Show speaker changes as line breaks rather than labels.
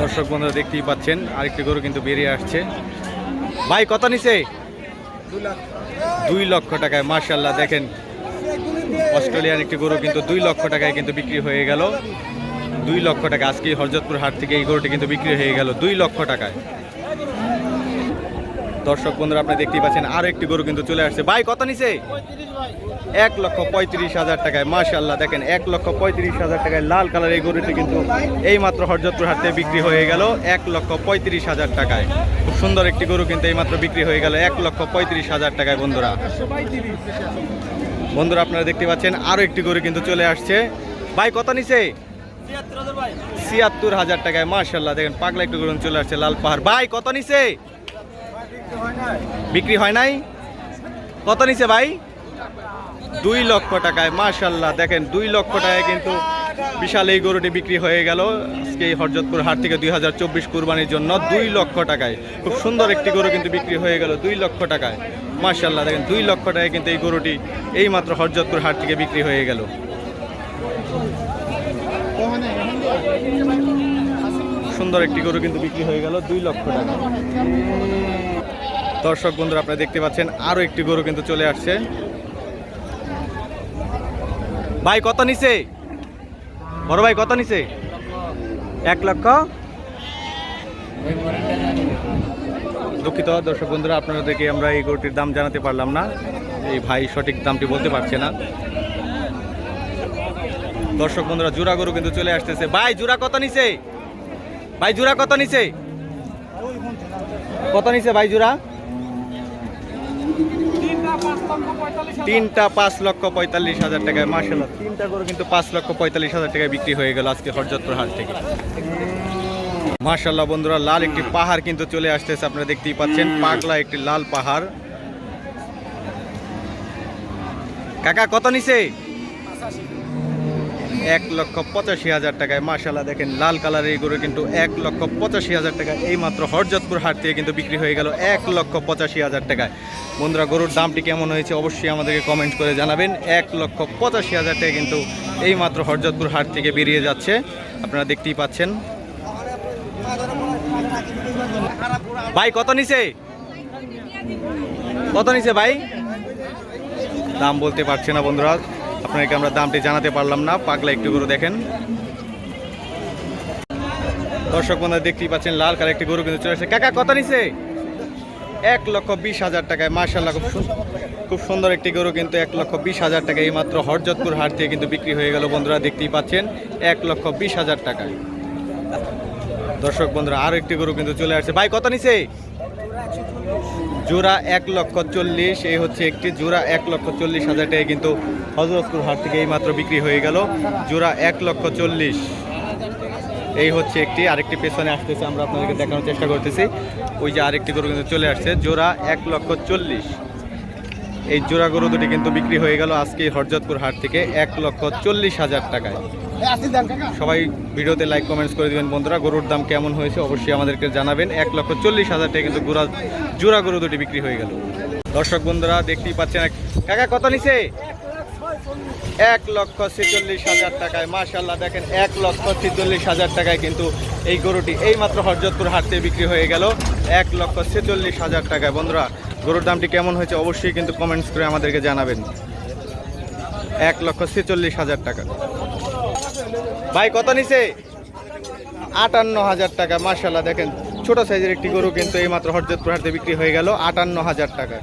দর্শক বন্ধুরা দেখতেই পাচ্ছেন, আরেকটি গরু কিন্তু বেরিয়ে আসছে। ভাই, কত নিছে? দুই লক্ষ টাকায় মার্শাল্লাহ দেখেন। অস্ট্রেলিয়ান একটি গরু কিন্তু দুই লক্ষ টাকায় কিন্তু বিক্রি হয়ে গেল। দুই লক্ষ টাকা আজকে হরজতপুর হাট থেকে এই গরুটি কিন্তু বিক্রি হয়ে গেল, দুই লক্ষ টাকায়। দর্শক বন্ধুরা, আপনি দেখতেই পাচ্ছেন আর একটি গরু কিন্তু চলে আসছে। ভাই, কত নিছে? এক লক্ষ পঁয়ত্রিশ হাজার টাকায়। মাশাল্লাহ দেখেন, এক লক্ষ পঁয়ত্রিশ হাজার টাকায় লাল কালার এই গরুটি কিন্তু এই মাত্র হরজতপুর হাটে বিক্রি হয়ে গেল এক লক্ষ পঁয়ত্রিশ হাজার টাকায়। খুব সুন্দর একটি গরু কিন্তু এই মাত্র বিক্রি হয়ে গেল এক লক্ষ পঁয়ত্রিশ হাজার টাকায়, বন্ধুরা। বন্ধুরা, আপনারা দেখতে পাচ্ছেন আরও একটি গরু কিন্তু চলে আসছে। ভাই, কত নিছে? ছিয়াত্তর হাজার টাকায় মাশাল্লাহ দেখেন, পাগলা একটু গরু চলে আসছে লাল পাহাড়। ভাই, কত নিছে? বিক্রি হয় নাই? কত নিছে ভাই? দুই লক্ষ টাকায় মাশাল্লাহ দেখেন, দুই লক্ষ টাকায় কিন্তু বিশাল এই গরুটি বিক্রি হয়ে গেল। আজকে এই হরজতপুর হাট থেকে দুই হাজার চব্বিশ কুরবানির জন্য দুই লক্ষ টাকায়। খুব সুন্দর একটি গরু কিন্তু বিক্রি হয়ে গেল, দুই লক্ষ টাকায়। মাশাল্লাহ দেখেন, দুই লক্ষ টাকায় কিন্তু এই গরুটি এই মাত্র হরজতপুর হাট থেকে বিক্রি হয়ে গেল। সুন্দর একটি গরু কিন্তু বিক্রি হয়ে গেল, দুই লক্ষ টাকা দর্শক বন্ধুরা, আপনারা দেখতে পাচ্ছেন আরও একটি গরু কিন্তু চলে আসছে। ভাই, কত নিছে? বড় ভাই, কত নিছে? এক লক্ষ। দুঃখিত দর্শক বন্ধুরা আপনাদেরকে আমরা এই গরুটির দাম জানাতে পারলাম না। এই ভাই সঠিক দামটি বলতে পারছে না। দর্শক বন্ধুরা, জোড়া গরু কিন্তু চলে আসতেছে। ভাই, জোড়া কত নিছে? ভাই, জোড়া কত নিছে? কত নিছে ভাই, জোড়া? তিনটা পাঁচ লক্ষ পঁয়তাল্লিশ হাজার। টাকায় মার্শাল্লাহ তিনটা করে কিন্তু পাঁচ লক্ষ পঁয়তাল্লিশ হাজার টাকায় বিক্রি হয়ে গেল আজকে হরযত্র হাট থেকে। মার্শাল্লাহ বন্ধুরা লাল একটি পাহাড় কিন্তু চলে আসতেছে আপনারা দেখতেই পাচ্ছেন পাগলা একটি লাল পাহাড়। কাকা কত নিছে? এক লক্ষ পঁচাশি হাজার টাকায়। মার্শাল্লাহ দেখেন, লাল কালারের গরু কিন্তু এক লক্ষ পঁচাশি হাজার টাকা এই মাত্র হরজতপুর হাট থেকে কিন্তু বিক্রি হয়ে গেল এক লক্ষ পঁচাশি হাজার টাকায়। বন্ধুরা, গরুর দামটি কেমন হয়েছে অবশ্যই আমাদেরকে কমেন্ট করে জানাবেন। এক লক্ষ পঁচাশি হাজার টাকা কিন্তু এই মাত্র হরজতপুর হাট থেকে বেরিয়ে যাচ্ছে। আপনারা দেখতেই পাচ্ছেন। ভাই, কত নিছে? কত নিছে ভাই? দাম বলতে পারছে না বন্ধুরা। আপনাকে আমরা দামটি জানাতে পারলাম না, পাগলা একটু গরু দেখেন। দর্শক বন্ধুরা, দেখতেই পাচ্ছেন লাল কালার একটি গরু কিন্তু চলে আসছে। কাকা, কত নিছে? এক লক্ষ বিশ হাজার টাকায় মার্শাল্লাহ খুব খুব সুন্দর একটি গরু কিন্তু এক লক্ষ বিশ হাজার টাকা এই মাত্র হরজতপুর হাট থেকে কিন্তু বিক্রি হয়ে গেল বন্ধুরা, দেখতেই পাচ্ছেন, এক লক্ষ বিশ হাজার টাকায়। দর্শক বন্ধুরা, আরও একটি গরু কিন্তু চলে আসছে। ভাই, কত নিছে? জোড়া এক লক্ষ চল্লিশ, এই হচ্ছে একটি জোড়া এক লক্ষ চল্লিশ হাজার টাকা কিন্তু হজরতপুর হাট থেকে এই মাত্র বিক্রি হয়ে গেল। জোড়া এক লক্ষ চল্লিশ। এই হচ্ছে একটি, আরেকটি পেছনে আসতেছে, আমরা আপনাদেরকে দেখানোর চেষ্টা করতেছি। ওই যে আরেকটি গরু কিন্তু চলে আসছে, জোড়া এক লক্ষ চল্লিশ। এই জোড়া গরু দুটি কিন্তু বিক্রি হয়ে গেল আজকে হরজতপুর হাট থেকে এক লক্ষ চল্লিশ হাজার টাকায়। সবাই ভিডিওতে লাইক কমেন্টস করে দিবেন। বন্ধুরা, গরুর দাম কেমন হয়েছে অবশ্যই আমাদেরকে জানাবেন। এক লক্ষ চল্লিশ হাজার টাকা কিন্তু গোড়া জোড়া গরু দুটি বিক্রি হয়ে গেল। দর্শক, বন্ধুরা, দেখতেই পাচ্ছেন কাকা, কত নিছে? এক লক্ষ ছেচল্লিশ হাজার টাকায়। মাশাল্লাহ দেখেন, এক লক্ষ ছেচল্লিশ হাজার টাকায় কিন্তু এই গরুটি এই মাত্র হরজতপুর হাট থেকে বিক্রি হয়ে গেল। এক লক্ষ ছেচল্লিশ হাজার টাকায়। বন্ধুরা গরুর দামটি কেমন হয়েছে অবশ্যই কিন্তু কমেন্টস করে আমাদেরকে জানাবেন। এক লক্ষ ছেচল্লিশ হাজার টাকা। ভাই, কত নিছে? আটান্ন হাজার টাকা মার্শাল্লাহ দেখেন। ছোট সাইজের একটি গরু কিন্তু এইমাত্র হরজতপুর হাটে বিক্রি হয়ে গেল আটান্ন হাজার টাকা।